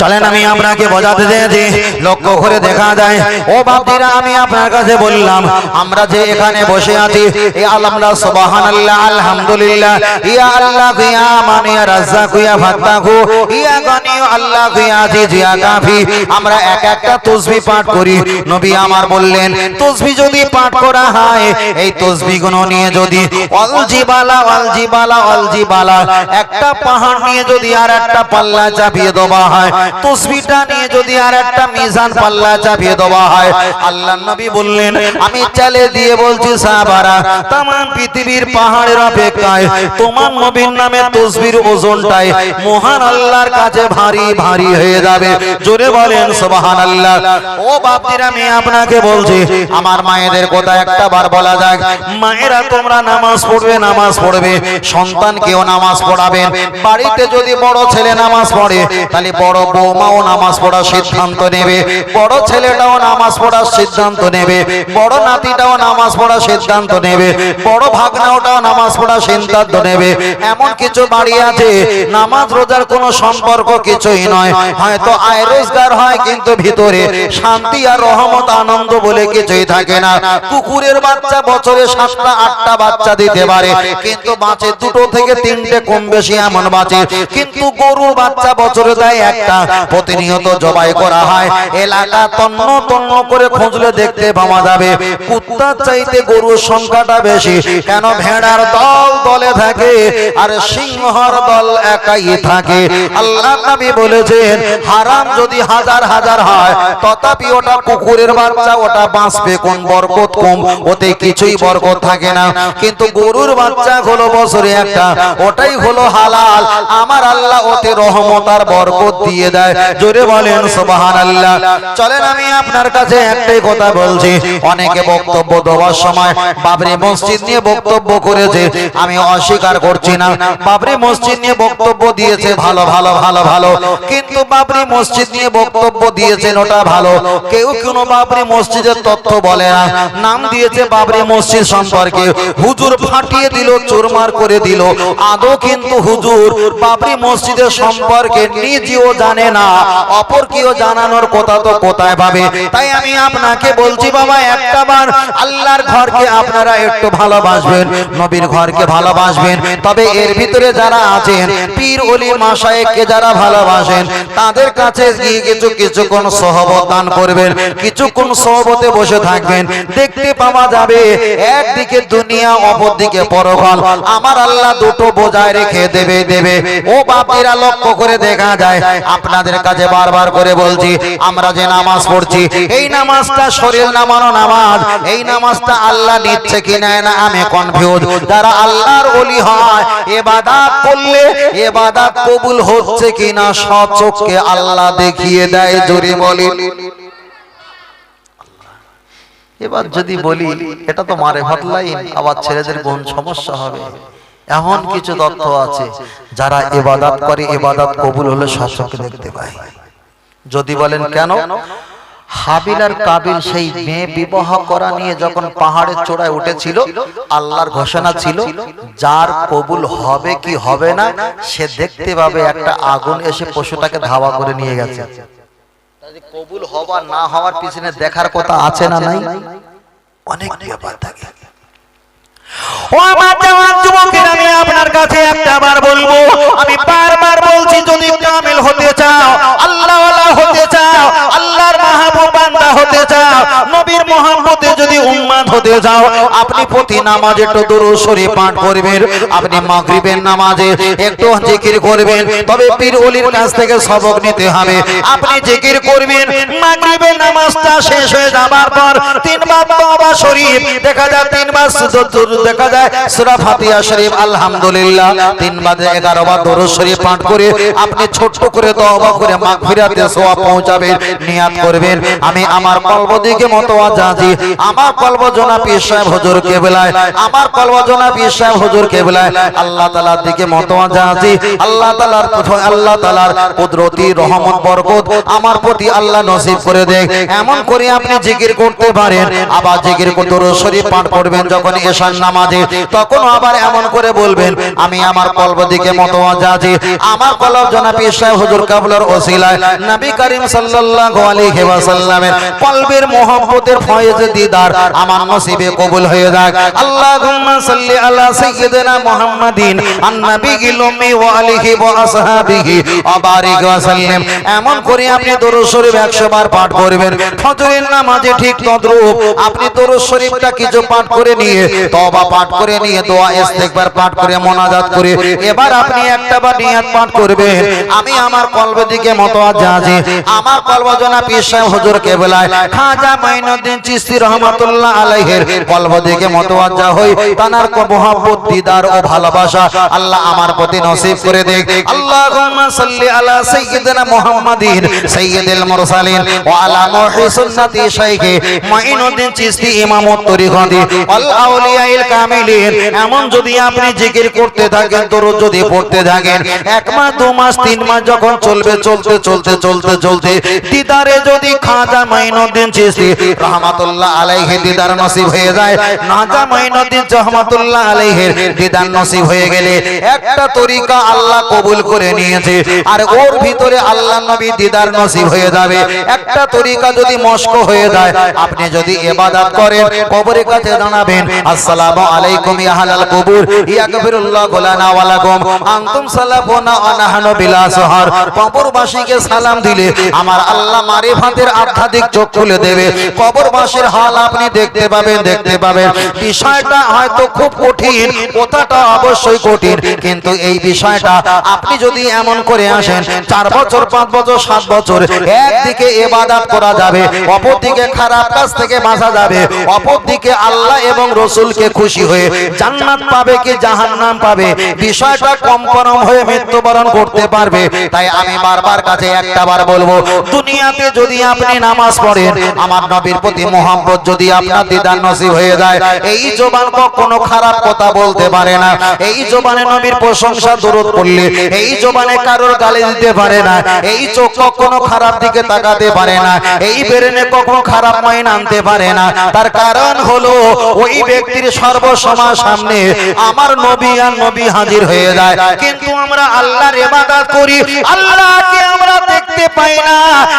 চলেন আমি আপনাকে বোঝাতে চেয়েছি, লক্ষ্য করে দেখা যায়। ও বাপজিরা আমি আপনার কাছে বললাম, আমরা যে এখানে বসে আছি আমরা এক একটা তাসবিহ পাঠ করি। নবী আমার বললেন তাসবিহ যদি পাঠ করা হয়, এই তাসবিহগুলো নিয়ে যদি অল জিবালা অল জিবালা অল জিবালা একটা পাহাড় নিয়ে যদি আর একটা পাল্লা চাপিয়ে দেওয়া হয় তসবিটা নিয়ে যদি আর একটা মিজান পাল্লা চাপিয়ে দেওয়া হয় আল্লাহ নবী বললেন, আমি চালে দিয়ে বলছি, সাহাবারা তাম পৃথিবীর পাহাড়ের অপেক্ষায়, তোমার নবীর নামে তসবির ওজনটাই মহান আল্লাহর কাছে ভারী ভারী হয়ে যাবে। জোরে বলেন সুবহান আল্লাহ ও বাপজির আমি আপনাকে বলছি, আমার মায়েদের কথা একটা বার বলা যাক। মায়েরা, তোমরা নামাজ পড়বে নামাজ পড়বে, সন্তানকেও নামাজ পড়াবেন। বাড়িতে যদি বড় ছেলে নামাজ পড়ে, তাহলে বড় বৌমাও নামাজ পড়ার সিদ্ধান্ত নেবে। বড় ছেলেটাও নামাজ পড়ার সিদ্ধান্ত নেবে। বড় নাতিটাও নামাজ পড়ার সিদ্ধান্ত নেবে। বড় ভাগনাওটাও নামাজ পড়ার সিদ্ধান্ত নেবে। এমন কিছু বাড়ি আছে, নামাজ রোজার কোনো সম্পর্ক কিছুই নয়। হয়তো আয় রোজগার হয়, কিন্তু ভিতরে শান্তি আর রহমত, আনন্দ বলে কিছুই থাকে না। কুকুরের বাচ্চা বছরে সাতটা, আটটা বাচ্চা দিতে পারে, কিন্তু বাঁচে দুটো থেকে তিনটে, কম বেশি এমন বাঁচে। কিন্তু গরুর বাচ্চা বছরে দেয় একটা প্রতিনিয়ত জবাই করা হয়। এলাকা তন্ন তন্ন করে খুঁজলে দেখতে পাওয়া যাবে। কুত্তার চাইতে গরুর সংখ্যাটা বেশি। কেন ভেড়ার দল দলে থাকে আর সিংহর দল একাই থাকে? আল্লাহ নবী বলেছেন হারাম যদি হাজার হাজার হয় তথাপি ওটা কুকুরের বাচ্চা ওটা বাঁচবে কোন বরকত কম? ওতে কিছুই বরকত থাকে না। কিন্তু গরুর বাচ্চা হলো বছরে একটা ওটাই হলো হালাল। আমার আল্লাহ ওতে রহমত আর বরকত দিয়ে নাম দিয়েছে বাবরি মসজিদ সম্পর্কে। হুজুর ফাটিয়ে দিল, চোরমার করে দিল। আদৌ কিন্তু হুজুর বাবরি মসজিদের সম্পর্কে নিজেও জানে না। অপর কেউ জানানোর কথা তো কোথায় পাবে? তাই আমি আপনাকে বলছি বাবা, একটা বার আল্লাহর ঘরকে আপনারা একটু ভালোবাসবেন, নবীর ঘরকে ভালোবাসবেন। তবে এর ভিতরে যারা আছেন, পীর অলি মাসায়েককে যারা ভালোবাসেন, তাদের কাছে গিয়ে কিছু কিছুক্ষণ সহবত দান করবেন, কিছুক্ষণ সহবতে বসে থাকবেন। দেখতে পাওয়া যাবে, একদিকে দুনিয়া, অপরদিকে পরকাল। আমার আল্লাহ দুটো বোঝায় রেখে দেবে দেবে। ও বাপিরা লক্ষ্য করে দেখা যায় আপনাদের কাছে বারবার করে বলছি, আমরা যে নামাজ পড়ছি, এই নামাজটা শরীর নামানো নামাজ, এই নামাজটা আল্লাহ নিচ্ছে কি নেয় না আমি কনফিউজ যারা আল্লাহর ওলি হয়, এবাদাত করলে এবাদাত কবুল হচ্ছে কিনা সচক্ষে আল্লাহ দেখিয়ে দেয়, জোরে বলি। এবার যদি বলি, এটা তো মারে ভাতলাইন আবার ছেলেদের কোন সমস্যা হবে। এমন কিছু তথ্য আছে যারা ইবাদত করে ইবাদত কবুল হলে শাসককে দেখতে পায়। যদি বলেন কেন? হাবিল আর কাবিল সেই মেয়ে বিবাহ করা নিয়ে যখন পাহাড়ের চূড়ায় উঠেছিল আল্লাহর ঘোষণা ছিল যার কবুল হবে কি হবে না সে দেখতে পাবে একটা আগুন এসে পশুটাকে ধাওয়া করে নিয়ে গেছে। কবুল হওয়া না হওয়ার পিছনে দেখার কথা আছে না নাই? অনেক ব্যাপার থাকে। ও আমার জওয়ান যুবকের, আমি আপনার কাছে একটা বার বলব। আমি বারবার বলছি, যদি কামিল হতে চাও আল্লাহ হতে চাও আল্লাহর বান্দা হতে চাও, নবীর মোহাম্মদে যদি উম্মাদ হতে চাও, আপনি প্রতি নামাজে একটু দুরূদ শরীফ পাঠ করবেন, আপনি মাগরিবের নামাজে একটু জিকির করবেন, তবে পীর ওলির কাছ থেকে সবক নিতে হবে। আপনি জিকির করবেন, মাগরিবের নামাজটা শেষ হয়ে যাবার পর তিনবার তওবা শরীফ, দেখা যায় তিনবার সুজুদ দেখা যায় সূরা ফাতিহা শরীফ, আলহামদুলিল্লাহ, তিনবার 11 বার দরুদ শরীফ পাঠ করে আপনি ছোট্ট করে তওবা করে মাগফিরাতে সওয়াব পৌঁছাবেন, নিয়াত করবেন। আমি আমার কলব দিকে দিকে মতওয়াজা আমার কলব জনা পীর সাহেব হুজুর কেবলায় আমার কলব জনা পীর সাহেব হুজুর কেবলায় আল্লাহ তাআলার দিকে মতওয়াজা আছি আল্লাহ তাআলার আল্লাহ তাআলার কুদরতি রহমত, বরকত আমার প্রতি আল্লাহ নসিব করে দেখ এমন করে আপনি জিকির করতে পারেন, আবার জিকির করতে শরীফ পাঠ করবেন যখন এশার নামাজে, তখন আবার এমন করে বলবেন, আমি আমার কলব দিকে মতওয়াজা আছি আমার কলব জনা পীর সাহেব হুজুর কাবলার ওসিলায়, নবী করিম সাল্লাল্লাহু আলাইহি ওয়াসাল্লামের কলবের মোহব্বতের ফয়েজ দিদার আমার নসিবে কবুল হয়ে যাক। আল্লাহুম্মা সাল্লি আলা সাইয়্যিদিনা মুহাম্মাদিন, আন-নাবিয়্যিল উম্মি ওয়া আলিহি ওয়া আসহাবিহি ওয়া বারিক ওয়া সাল্লিম। এমন করে আপনি দরুদ শরীফ 100 বার পাঠ করবেন। ফজরের নামাজে ঠিক তদ্রূপ, আপনি দরুদ শরীফটা কিছু পাঠ করে নিয়ে, তওবা পাঠ করে নিয়ে, দোয়া পাঠ করে, মোনাজাত করে, এবার আপনি একটা নিয়াত পাঠ করবেন। আমি আমার কলবে দিকে আছি আমার কলব জনা পীর হুজুর কেবলায় খাজা মাইনুদ্দিন চিশতি রহমাতুল্লাহ আলাইহির কলব দিকে হই। তানার কো মোহাব্বত, দিদার ও ভালোবাসা আল্লাহ আমার প্রতি নসিব করে আল্লাহুম্মা সাল্লি আলা সাইয়্যিদিনা মুহাম্মাদিন, সাইয়্যিদিল মুরসালিন, ওয়া আলা শাইখে। চিশতি ইমামত আল আউলিয়াইল কামিলিন। এমন যদি আপনি জিকির করতে থাকেন, দরুদ যদি পড়তে থাকেন, এক মাস, দু মাস, তিন মাস যখন চলবে, চলতে চলতে চলতে চলতে, দিদারে যদি খাজা মাইনুদ্দিন চিশতি রহমাতুল্লাহ আলাইহি দিদার নসিব হয়ে যায়। নাজা মাইনুদ্দিন রহমাতুল্লাহ আলাইহির দিদার নসিব হয়ে গেলে একটা তরিকা আল্লাহ কবুল করে নিয়েছে। আর ওর ভিতরে আল্লাহ নবী দিদার নসিব হয়ে যাবে। একটা তরিকা যদি মস্ক হয়ে যায়, আপনি যদি ইবাদত করেন, কবরের কাছে দাঁড়াবেন আসসালামু আলাইকুম ইয়া আহলাল কবুর ইয়াগফিরুল্লাহু লানা ওয়া লাকুম, আনতুম সালাফুনা ওয়া নাহনু বিলা সাহার। কবরবাসীকে সালাম দিলে আমার আল্লাহ মারিফাতের আধ্যাত্মিক চোখ খুলে দেবে। কবরবাসীর হাল আপনি দেখতে পাবেন দেখতে পাবেন। বিষয়টা হয়তো খুব কঠিন, কথাটা অবশ্যই কঠিন। কিন্তু এই বিষয়টা আপনি যদি এমন করে আসেন, চার বছর, পাঁচ বছর, সাত বছর, একদিকে এবাদাত করা যাবে, অপরদিকে খারাপ কাজ থেকে বাঁচা যাবে। অপরদিকে আল্লাহ এবং রসুলকে খুশি হয়ে জান্নাত পাবে কি জাহান্নাম পাবে? বিষয়টা কম কম হয়ে মৃত্যুবরণ করতে পারবে। তাই আমি বারবার কাছে একটা বার বলব, দুনিয়াতে যদি আপনি নামাজ পড়েন আমার নবীর প্রতি মোহাম্মদ যদি আপনার দিদার নসিব হয়ে যায়, এই জবান কখনো খারাপ কথা বলতে পারে না। এই জবানে নবীর প্রশংসা দূরত করলে এই জবানে কারোর গালি দিতে পারে না। এই চোখ কখনো খারাপ দিকে তাকাতে পারে না। এই বেরেনে কখনো খারাপ মাইন আনতে পারে না। তার কারণ হলো, ওই ব্যক্তির সর্বসময় সামনে আমার নবী আর নবী হাজির হয়ে যায়। কিন্তু আমরা আল্লাহর ইবাদত করি, আল্লাহকে আমরা দেখতে পাই না।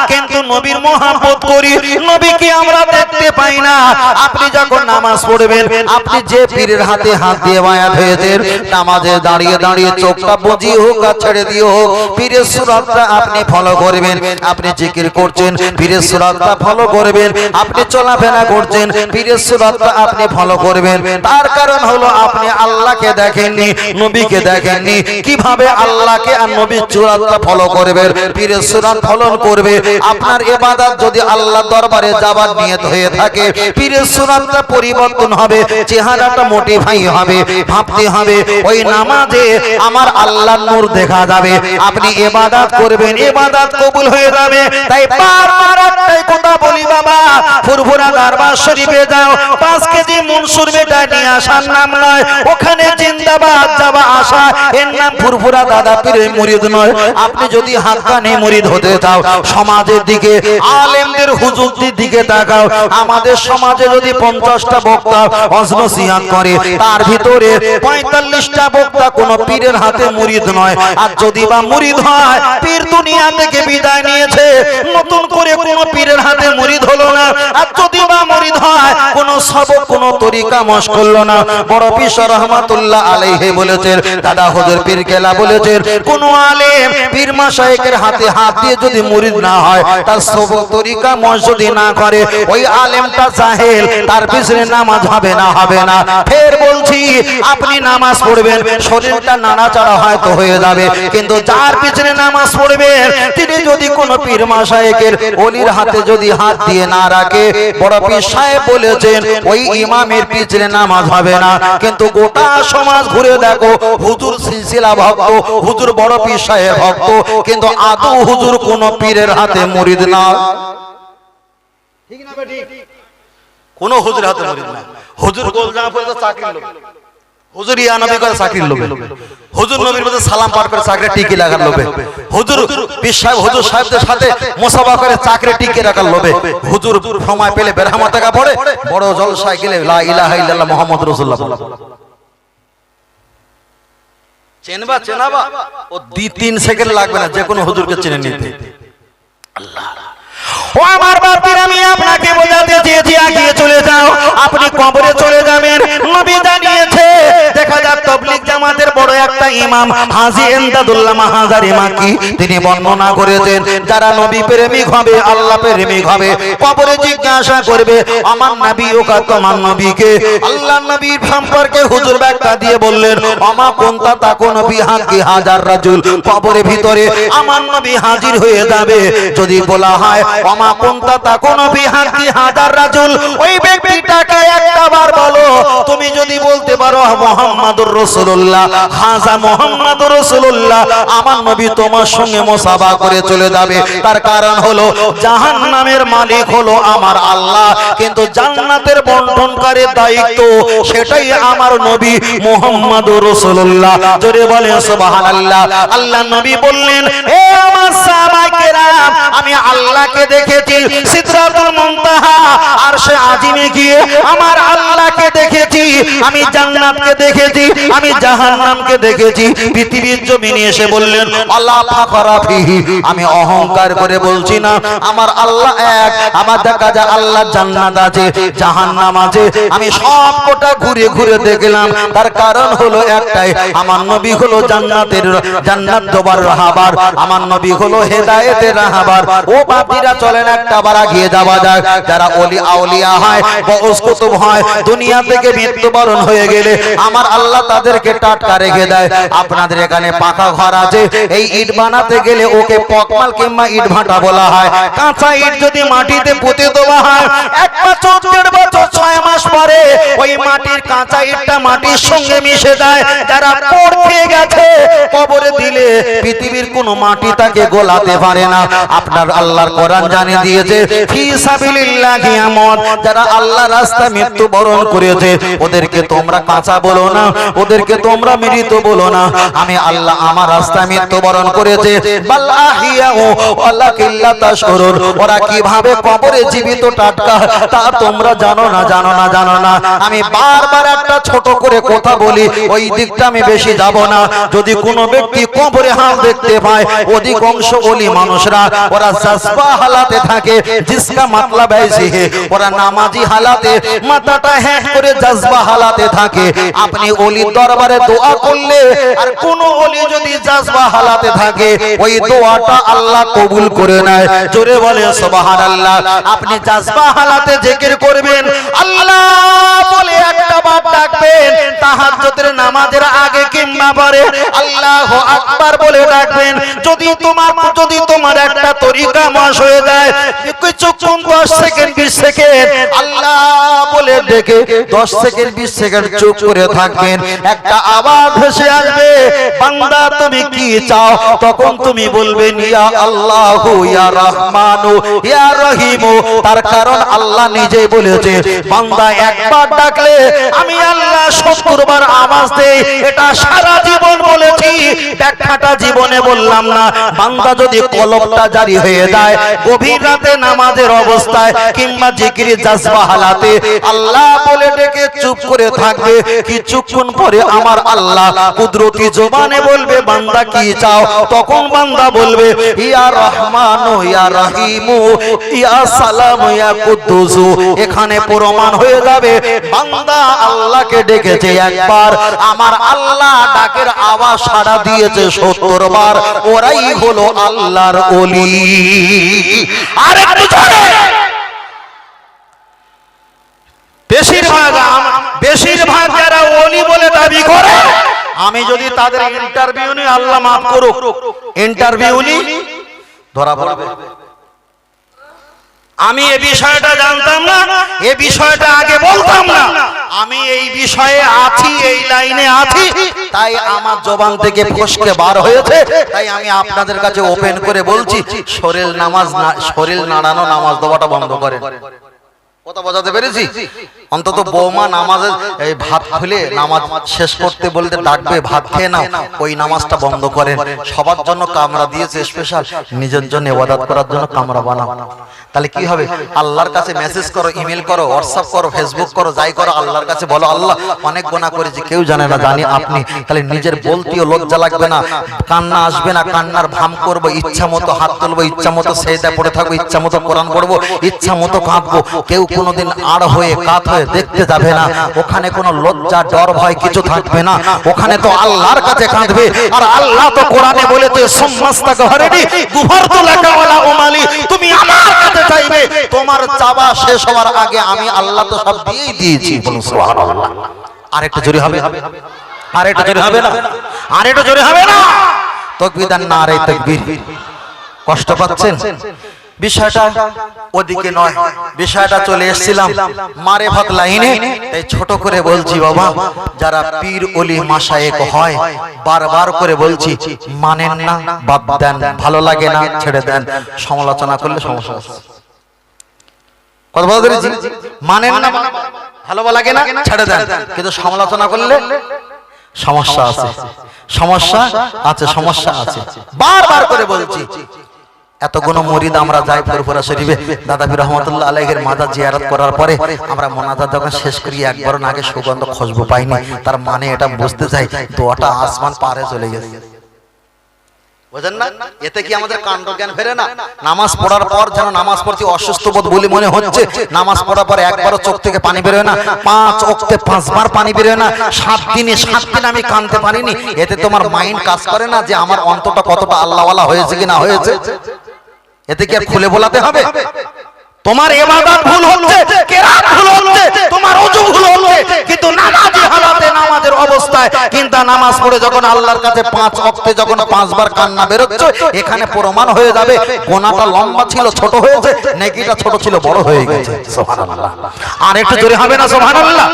কিন্তু নবীর মোহাম্মত করি। নবীকে আমরা দেখতে পাই না। আপনি যখন নামাজ পড়বেন, আপনি যে পীরের হাতে হাত দিয়ে বায়াত হয়েছেন, নামাজে দাঁড়িয়ে দাঁড়িয়ে চোখটা বুঝিয়ে হোক আর ছেড়ে দিয়ে হোক, পীরের সুরাতটা আপনি ফলো করবেন। আপনি জিকির করছেন, পীরের সুরাতটা ফলো করবেন। আপনি চলাফেরা করছেন, পীরের সুরাতটা আপনি ফলো করবেন। তার কারণ হলো আপনি আল্লাহকে দেখেননি, নবীকে দেখেননি। কীভাবে আল্লাহকে আর নবীর সুরাতটা ফলো করবেন? পীরের সুরাত ফলন করবে। আপনার ইবাদত যদি আল্লাহ দরবারে যাবার নিয়ত হয়ে থাকে, পীরের সুরাতটা পরিবর্তন হবে, চেহারাটা মোটিফাই হবে, ভাবতে হবে, ওই নামাজে আমার আল্লাহর নূর দেখা যাবে। আপনি ইবাদত করবেন, ইবাদত কবুল হয়ে যাবে। তাই বারবার একটাই কথা বলি বাবা ফুরফুরা দরবার শরীফে যাও। পাঁচ কেজি মনসুর বেটা নিয়ে আসার নাম নয়। ওখানে জিন্দাবাদ যাবা আসা এর নাম ফুরফুরা দাদা মুরিদ নয়। আপনি যদি হাক্কানি মুরিদ হতে চাও, সমাজের দিকে, আলেমদের হুজুরদের দিকে তাকাও। আমাদের সমাজে যদি পঞ্চাশটা বক্তা অজনসিহাত করে, তার ভিতরে পঁয়তাল্লিশটা বক্তা কোন পীরের হাতে মুরিদ নয়। আর যদি বা মুরিদ হয়, পীর দুনিয়া থেকে বিদায় নিয়েছে। নতুন করে কোন পীরের হাতে মুরিদ হলো না। আর বা মুরিদ হয়, কোন সবক, কোন তরিকা মশ করল না। বড় পীর রহমাতুল্লাহ আলাইহি বলেছেন, দাদা হুজুর পীর কেলা বলেছেন, কোন আলেম পীর মাশায়েখের হাতে হাত দিয়ে যদি মুরিদ না হয়, তার সবক, তরিকা মশ যদি না করে, ওই আলেমটা জাহেল, তার পিছনে নামাজ হবে না হবে না। ফের বলছি, আপনি নামাজ পড়বেন, শরীরটা নাড়াচাড়া হয়তো হয়ে যাবে, কিন্তু যার পিছনে নামাজ পড়বেন, তিনি যদি কোনো পীর মাশায়েকের অলির হাতে যদি হাত দিয়ে না রাখে বড় পীর সাহেব বলেছেন ওই ইমামের পিছনে নামাজ হবে না। কিন্তু গোটা সমাজ ঘুরে দেখো হুজুর সিলসিলা ভক্ত হুজুর বড় পীর সাহেব ভক্ত কিন্তু আদৌ হুজুর কোন পীরের হাতে মুরিদ না। ঠিক না কোন হুজুর হাতে মরিদ না। হুজুর গোল জামা চাকরি হুজুর, ইয়া নবী করে লোভে। হুজুর নবীর মধ্যে সালাম পাঠ করে চাকরি টিকে রাখার লোভে। হুজুর, পীর সাহেব, হুজুর সাহেবদের সাথে করে চাকরি টিকে রাখার লোভে। হুজুর সময় পেলে বেরহামা টাকা পড়ে, বড় জলসায় গেলে লা ইলাহা ইল্লাল্লাহ মুহাম্মদ রাসূলুল্লাহ চেনবা, চেনাবা। ও দুই, তিন সেকেন্ড লাগবে না যে কোনো হুজুরকে চেনে নিতে। ও আমার বাপির, আমি আপনাকে বোঝাতে চেয়েছি, আগিয়ে চলে যাও। আপনি কবরে চলে যাবেন। নবী জানিয়েছে, দেখা যাক তবলিগ জামাতের বড় একটা ইমাম হাজি এমদাদুল্লাহ মাহাজারি মাকি। তিনি বর্ণনা করেছেন, যারা নবী প্রেমিক হবে, আল্লাহ প্রেমিক হবে, কবরে জিজ্ঞাসা করবে, আমার নবী ও তোমার নবীকে? আল্লাহ নবীর সম্পর্কে হুজুর ব্যাখ্যা দিয়ে বললেন আমা কোনটা তাকো নবী হাকি হাজার রাজুল? কবরের ভিতরে আমার নবী হাজির হয়ে যাবে। যদি বলা হয় আমা কোনটা তাকো নবী হাকি হাজার রাজুল। ওই ব্যক্তিটাকে একটা বার বলো, তুমি যদি বলতে পারো, মোহাম্মদুর রাসূলুল্লাহ, হাজা মোহাম্মদুর রাসূলুল্লাহ, আমার নবী তোমার সঙ্গে মোসাফা করে চলে যাবে। তার কারণ হলো, জাহান্নামের মালিক হলো আমার আল্লাহ। কিন্তু জান্নাতের বন্টনকারীর দায়িত্ব, সেটাই আমার নবী মোহাম্মদুর রাসূলুল্লাহ। জোরে বলেন, সুবহানাল্লাহ। আল্লাহ নবী বললেন, এ আমার সাহাবাকেরাম আমি আল্লাহকে দেখেছি সিদরাতুল মুনতাহা। আরশে আজিমে গিয়ে আমার আল্লাহকে দেখেছি, আমি জান্নাতকে দেখেছি, আমি জাহান্নামকে দেখেছি। পৃথিবীর জমিনে এসে বললেন, আল্লাহ ফাখরা ফিহি। আমি অহংকার করে বলছি না, আমার আল্লাহ এক, আমার দেখা যায় আল্লাহ জান্নাত আছে, জাহান্নাম আছে। আমি সব কোটা ঘুরে ঘুরে দেখলাম, তার কারণ হলো একটাই, আমার নবী হলো জান্নাতের, জান্নাত দোবার রাহাবার। আমার নবী হলো হেদায়েতের রাহাবার। ও বাপিরা চলেন একটা যাওয়া যারা আউলিয়া হয় হয়, দুনিয়া থেকে মৃত্যুবরণ হয়ে গেলে আমার আল্লাহ তাদেরকে টাটকা রেখে দেয়। আপনাদের এখানে পাকা ঘর আছে। এই ইট বানাতে গেলে ওকে পকমাল কিংবা ইট বলা হয়। কাঁচা ইট যদি মাটিতে পুঁতে দেওয়া হয়, এক বছর বছর, ছয় মাস পরে ওই মাটির কাঁচা ইটটা মাটির সঙ্গে মিশে যায়। যারা গেছে, কবরে দিলে পৃথিবীর কোনো মাটি তাকে গোলাতে পারে না। আপনার আল্লাহর কোরআন জানিয়ে দিয়েছে, ফি সাবিলিল্লাহি আমত যারা আল্লাহ রাস্তা মৃত্যুবরণ করেছে, ওদেরকে তোমরা কাঁচা বলো না, ওদেরকে তোমরা মৃত বলো না। আমি আল্লাহ আমার রাস্তা মৃত্যুবরণ করেছে। বাল্লাহিয়াউ ওয়ালাকিল্লা তাশকুরুন। ওরা কীভাবে কবরে জীবিত টাটকা, তা তোমরা জানো না জানো না জানো না। আমি বারবার একটা ছোট করে কথা বলি, ওই দিকটা আমি বেশি যাব না। যদি কোনো ব্যক্তি কবরে হাল দেখতে পায়, অধিকাংশ অলি মানুষরা, ওরা জাজবা হালাতে থাকে জিসকা মাতলাব ऐसी है ওরা নামাজি হালাতে মাথাটা হ্যাঁ করে জাজবা হালাতে থাকে আপনি অলি দরবারে দোয়া করলে আর কোন অলি যদি জাজবা হালাতে থাকে ওই দোয়াটা আল্লাহ কবুল করে নেয় জোরে বলে সুবহানাল্লাহ আপনি জাজবা হালাতে জিকির করবেন আল্লাহ বলে একটা বাপ ডাকবেন তাহাজ্জুদের নামাজের আগে কিংবা পরে আল্লাহু আকবার বলে ডাকবেন যদি তোমার যদি তোমার একটা তরিকা মাস হয়ে যায় কিছুক্ষণ 10 সেকেন্ড 20 সেকেন্ড আল্লাহ বলে ডেকে 10 সেকেন্ড 20 সেকেন্ড চুপ করে থাকবেন। একটা আওয়াজ ভেসে আসবে, বান্দা তুমি কি চাও? তখন তুমি বলবেন আল্লাহ রহমানু রহিমু। তার কারণ আল্লাহ নিজেই বলেছে, বান্দা একবার ডাকলে আমি আল্লাহ সত্তর আওয়াজ দেই, এটা সারা জীবন বলেছি। ব্যাখ্যাটা জীবনে বললাম না। বান্দা যদি কলমটা জারি হয়ে যায়, গভীর রাতে নামাজের অবস্থায় কিংবা জিকিরি, জাজবা, হালাতে আল্লাহ বলে ডেকে চুপ করে থাকবে। কিছুক্ষণ পরে আমার আল্লাহ কুদরতি জবানে বলবে, বান্দা কি চাও? তখন বান্দা বলবে, ইয়া রহমান, ইয়া রহিমু, ইয়া সালাম, ইয়া কুদ্দুসু। এখানে প্রমাণ হয়ে যাবে, বান্দা আল্লাহকে ডেকেছে একবার। আমার আল্লাহ ডাকের আওয়াজ সাড়া দিয়েছে সত্তর বার ওরাই হলো আল্লাহর অলি বেশিরভাগ বেশিরভাগ যারা অলি বলে দাবি করে, আমি যদি তাদের ইন্টারভিউ নিই আল্লাহ মাফ করুক ইন্টারভিউ নিই ধরা পড়বে। আমি এ বিষয়টা জানতাম না, এ বিষয়টা আগে বলতাম না। আমি এই বিষয়ে আছি, এই লাইনে আছি, তাই আমার জবান থেকে ফসকে বার হয়েছে, তাই আমি আপনাদের কাছে ওপেন করে বলছি, শরীর নামাজ শরীর নাড়ানো নামাজ দেওয়াটা বন্ধ করে কথা বোঝাতে পেরেছি? অন্তত বৌমা নামাজের এই ভাত খুলে নামাজ শেষ করতে বলতে ডাকবে ভাত খেয়ে নাও। ওই নামাজটা বন্ধ করেন। সবার জন্য কামরা দিয়েছে স্পেশাল নিজের জন্য ইবাদত করার জন্য কামরা বানাও। তাহলে কি হবে? আল্লাহর কাছে মেসেজ করো ইমেল করো হোয়াটসঅ্যাপ করো ফেসবুক করো যাই করো আল্লাহর কাছে বলো আল্লাহ অনেক গোনা করেছি কেউ জানে না জানি আপনি। তাহলে নিজের বলতেও লজ্জা লাগবে না। কান্না আসবে না কান্নার ভাম করব ইচ্ছা মতো হাত তুলবো ইচ্ছা মতো সেদা পড়ে থাকব ইচ্ছা মতো কোরআন পড়ব ইচ্ছা মতো কাঁদবো কেউ কোনোদিন আড় হয়ে কাত হয়ে দেখতে যাবে না। ওখানে কোনো লজ্জা ডর, ভয় কিছু থাকবে না। ওখানে তো আল্লাহর কাছে কাঁদবে। আর আল্লাহ তো কোরআনে বলেছে সমস্ত ঘরেনি গুহর তো লেখাওয়ালা ওমালি তুমি আমার কাছে চাইবে। তোমার চাওয়া শেষ হওয়ার আগে আমি আল্লাহ তো সব দিয়েই দিয়েছি। বলুন, সুবহানাল্লাহ। আর একটু জোরে হবে? আর একটু জোরে হবে না? আর একটু জোরে হবে না? তকবীর আর না রে তকবীর। কষ্ট পাচ্ছেন? বিষয়টা ওদিকে নয়। বিষয়টা চলে এসেছিলাম মারে ভাত লাইনে তাই ছোট করে বলছি, বাবা, যারা পীর অলি মাসায়েক হয়, বারবার করে বলছি, মানেন না, বাদ দেন, ভালো লাগে না, ছেড়ে দেন, সমালোচনা করলে সমস্যা আছে। কথা বলতে? মানেন না ভালো লাগে না, ছেড়ে দেন, কিন্তু সমালোচনা করলে সমস্যা আছে। সমস্যা আছে সমস্যা আছে। বারবার করে বলছি এতগুলো মরিদ আমরা যাই ফুরফুরা শরীফে দাদাবি রহমতুল্লাহ আলাইহের মাজার জিয়ারত করার পরে আমরা মোনাজাত যখন শেষ করি একবারও আগে সুগন্ধ খুশবু পাইনি। তার মানে এটা বুঝতে চাই দোয়াটা আসমান পারে চলে গেছে। বুঝেন না? এতে কি আমাদের কাণ্ড জ্ঞান ফেরে না? নামাজ পড়ার পর যেন নামাজ পড়তে অসুস্থ বোধ বলে মনে হচ্ছে। নামাজ পড়ার পর একবারও চোখ থেকে পানি বেরোয় না? পাঁচ অক্তে পাঁচবার পানি বেরোয় না? সাত দিনে সাত দিন আমি কানতে পারিনি। এতে তোমার মাইন্ড কাজ করে না যে আমার অন্তটা কতটা আল্লাহওয়ালা হয়েছে কি না? হয়েছে এতে কি আর খুলে বলাতে হবে? তোমার এবাদত ভুল হচ্ছে, কেরাত ভুল হচ্ছে, তোমার ওযু ভুল হচ্ছে, কিন্তু কিন্তু নামাজ পড়ে যখন আল্লাহর কাছে পাঁচ ওয়াক্তে যখন পাঁচবার কান্না বেরোচ্ছে, এখানে প্রমাণ হয়ে যাবে, গোনাটা লম্বা ছিল, ছোট হয়েছে, নেকিটা ছোট ছিল, বড় হয়ে গেছে। সুবহানাল্লাহ। আর একটু জোরে হবে না, সুবহানাল্লাহ?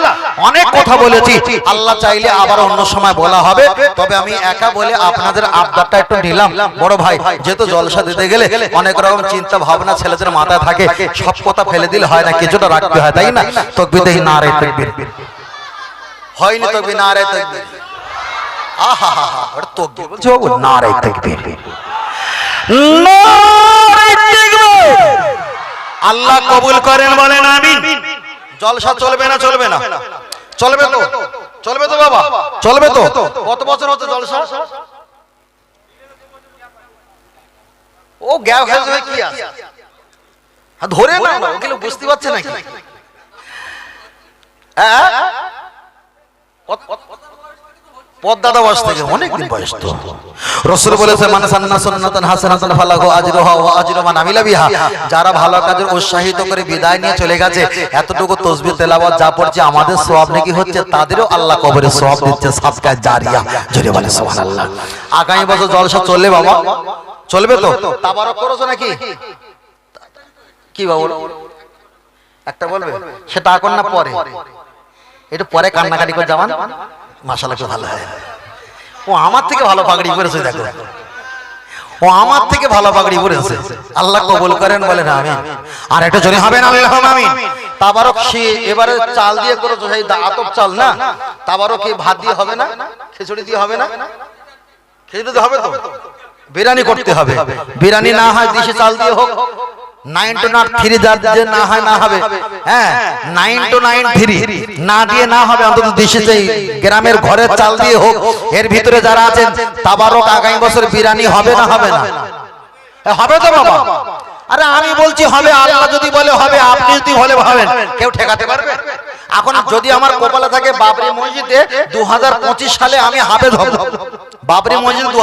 অনেক কথা বলেছি। আল্লাহ চাইলে আবার অন্য সময় বলা হবে, তবে আমি একা বলে আপনাদের আবদারটা একটু নিলাম। বড় ভাই, যেহেতু জলসা দিতে গেলে অনেক রকম চিন্তা ভাবনা ছেলেদের মাথায় থাকে, সব কথা ফেলে দিলে হয় না, কিছুটা রাখতে হয়, তাই না? তকবিতে না রে তকবির। হয়নি তকবির না রে তকবির। আহা হা হা তকবির বলছে বাবু আল্লাহ কবুল করেন বলেন আমিন। জলসা চলবে না চলবে না। চলবে তো? চলবে তো? বাবা? চলবে তো? কত বছর হচ্ছে জলসা? ও গ্যাপ হয়ে কি আছে? ধরে না না, ওগুলো বুঝতে পারছে নাকি? হ্যাঁ? পদ্মাদা বয়স থেকে অনেকদিন বয়স তো রসুল বলেছে মানে সান্না সুন্নাতান হাসানাতান ফালাহু আজরুহা ওয়া আজরু মান আমিলা বিহা। যারা ভালো কাজের উৎসাহিত করে বিদায় নিয়ে চলে গেছে এতটুকু তসবিহ তেলাওয়াত যা পড়ছে আমাদের সওয়াব নাকি হচ্ছে তাদেরও আল্লাহ কবরে সওয়াব দিচ্ছে সাদকা জারিয়া। জোরে বলে সুবহানাল্লাহ। আগামী বছর জলসা চলবে বাবা? চলবে তো? তাবারক করেছ নাকি? কি বাবু? একটা বলবে? সেটা এখন না পরে? একটু পরে কান্নাকাটি করে যাবান মাসালা একটু ভালো হয়। ও আমার থেকে ভালো পাগড়ি পরেছে, দেখো। ও আমার থেকে ভালো পাগড়ি পরেছে। আল্লাহ কবুল করেন, বলেন আমি আর একটা জোরে হবে না আমিন। তাবারক সে এবারে চাল দিয়ে করেছ সেই আতপ চাল না? তাবারক কি ভাত দিয়ে হবে না? খিচুড়ি দিয়ে হবে না? খিচুড়ি দিয়ে হবে তো? বিরিয়ানি করতে হবে। বিরিয়ানি না হয় দেশি চাল দিয়ে হোক। নাইন টু নাট থ্রি যে না হয় না হবে। হ্যাঁ নাইন টু নাইন থ্রি না দিয়ে না হবে অন্তত দেশে যে গ্রামের ঘরের চাল দিয়ে হোক এর ভিতরে যারা আছেন তাবারক আগামী বছর বিরিয়ানি হবে না হবে না। হবে তো বাবা। আরে আমি বলছি হবে আল্লাহ যদি বলে হবে আপনি যদি বলে ভাবেন কেউ ঠেকাতে পারবে। এখন যদি আমার কপালে থাকে বাবরি মসজিদে দুহাজার পঁচিশ সালে আমি হাফেজ হব। বাবরি মসজিদ দু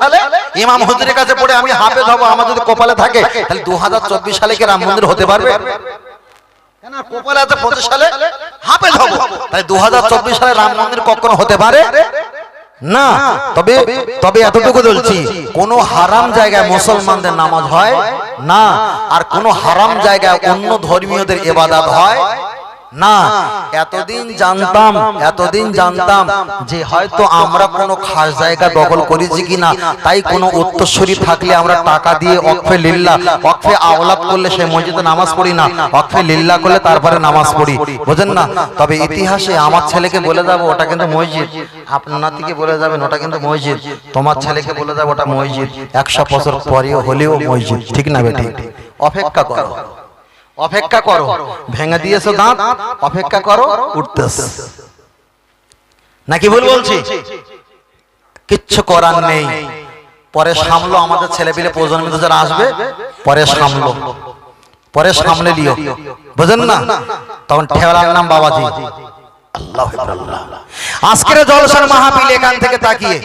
সালে ইমাম হুজুরের কাছে পড়ে আমি হাফেজ হব। আমার যদি কপালে থাকে তাহলে দুহাজার চব্বিশ সালে কি রাম মন্দির হতে পারবে? কপালে আছে পঁচিশ সালে হাফেজ হব? তাই দু সালে রাম মন্দির কখনো হতে পারে? না। তবে তবে এতটুকু বলছি কোন হারাম জায়গায় মুসলমানদের নামাজ হয়? না। আর কোন হারাম জায়গায় অন্য ধর্মীয়দের এবাদাত হয়? না এতদিন জানতাম এতদিন জানতাম যে হয়তো আমরা কোনো খাস জায়গা দখল করেছি কিনা তাই কোনো উত্তরসূরি থাকলে আমরা টাকা দিয়ে অকফে লিল্লা অকফে আওলাদ করলে সে মসজিদে নামাজ পড়ি না অকফে লিল্লা করলে তারপরে নামাজ পড়ি বুঝেন না? তবে ইতিহাসে আমার ছেলেকে বলে যাব ওটা কিন্তু মসজিদ। আপনার নাতিকে বলে যাবেন ওটা কিন্তু মসজিদ। তোমার ছেলেকে বলে যাব ওটা মসজিদ। একশো বছর পরেও হলেও মসজিদ ঠিক না বেটি অপেক্ষা করো অপেক্ষা করো। ভেঙে দিয়েছ দাঁত অপেক্ষা করো উঠতেছ। নাকি ভুল বলছি? কিচ্ছু করার নেই। পরে সামলো আমাদের ছেলেপিলে প্রজন্ম যারা আসবে পরে সামলো। পরে সামলে। লিও। বুঝেন না? তখন ঠেলার নাম বাবাজি। আল্লাহ আজকের জলসার মাহফিল এখান থেকে তাকিয়ে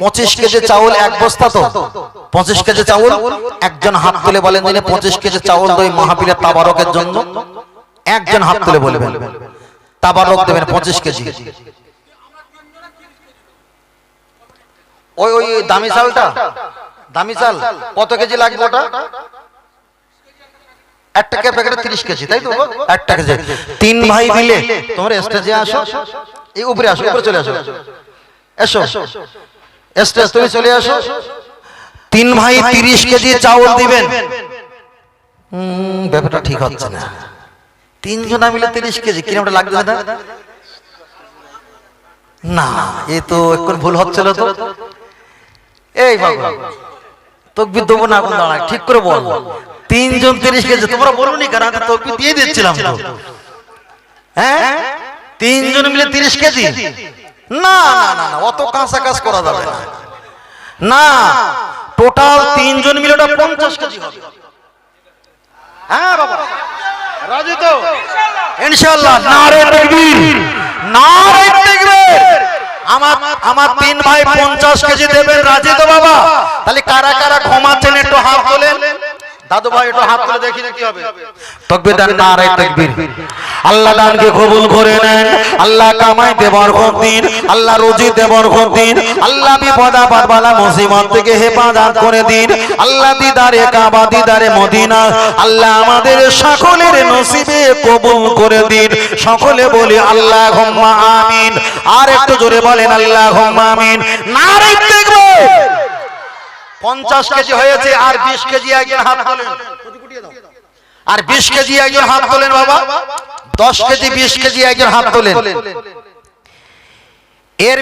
পঁচিশ কেজি চাউল এক বস্তা তো? পঁচিশ কেজি চাউল একজন হাত তুলে বলেন পঁচিশ কেজি চাউল দই মাহফিলের তাবারকের জন্য? একজন হাত তুলে বলবেন তাবারক দেবেন পঁচিশ কেজি। ওই ওই ওই দামি চালটা? দামি চাল। কত কেজি লাগবে ওটা? একটা কে প্যাকেটে তিরিশ কেজি তাই তো একটা কেজি। তিন ভাই মিলে তোমরা স্টেজে আসো। এই উপরে আসো উপরে চলে আসো। এসো। স্টেজ তুমি চলে আসো। তিন ভাই তিরিশ কেজি চাউল দিবেন। ব্যাপারটা ঠিক হচ্ছে না। তিনজনা মিলে তিরিশ কেজি কিরমটা লাগবে না না এ তো এখন ভুল হচ্ছিল তো। এই বাবা তকবির দেবো না এখন দাঁড়ায় ঠিক করে বল। তিনজন তিরিশ কেজি তোমরা বলুন নি কেন? আমি তকবির দিয়ে দিচ্ছিলাম তো। হ্যাঁ? তিনজন মিলে তিরিশ কেজি? না না না অত কাঁচা কাজ করা যাবে না। না টোটাল তিনজন মিলে ওটা পঞ্চাশ কেজি হবে। হ্যাঁ বাবা। রাজি তো? ইনশাআল্লাহ নারে তাকবীর নারে তাকবীর আমার আমার তিন ভাই পঞ্চাশ কেজি দেবেন রাজি তো বাবা। তাহলে কারা কারা ঘুমাচ্ছেন একটু হাত তোলেন দাদু ভাই, একটু হাত তুলে দেখি কি হবে। তকবীর দেন নারে তাকবীর। আল্লাহ দানকে কবুল করে নেন। আল্লাহ কামাইতে বরকত দিন। আল্লাহ রুজিতে বরকত দিন। আল্লাহ বিপদ আপদ বালা মুসিবত থেকে হেফাজত করে দিন। আল্লাহ দিদারে কাবা, দিদারে মদিনা। আল্লাহ আমাদের সকলের নসিবে কবুল করে দিন। সকলে বলি আল্লাহ আমিন। আর একটু জোরে বলেন আল্লাহ আমিন। নারে তাকবীর। পঞ্চাশ কেজি হয়েছে আর বিশ কেজি একজন হাত তোলেন। আর বিশ কেজি একজন হাত তোলেন বাবা। দশ কেজি, বিশ কেজি একজন হাত তোলেন। এর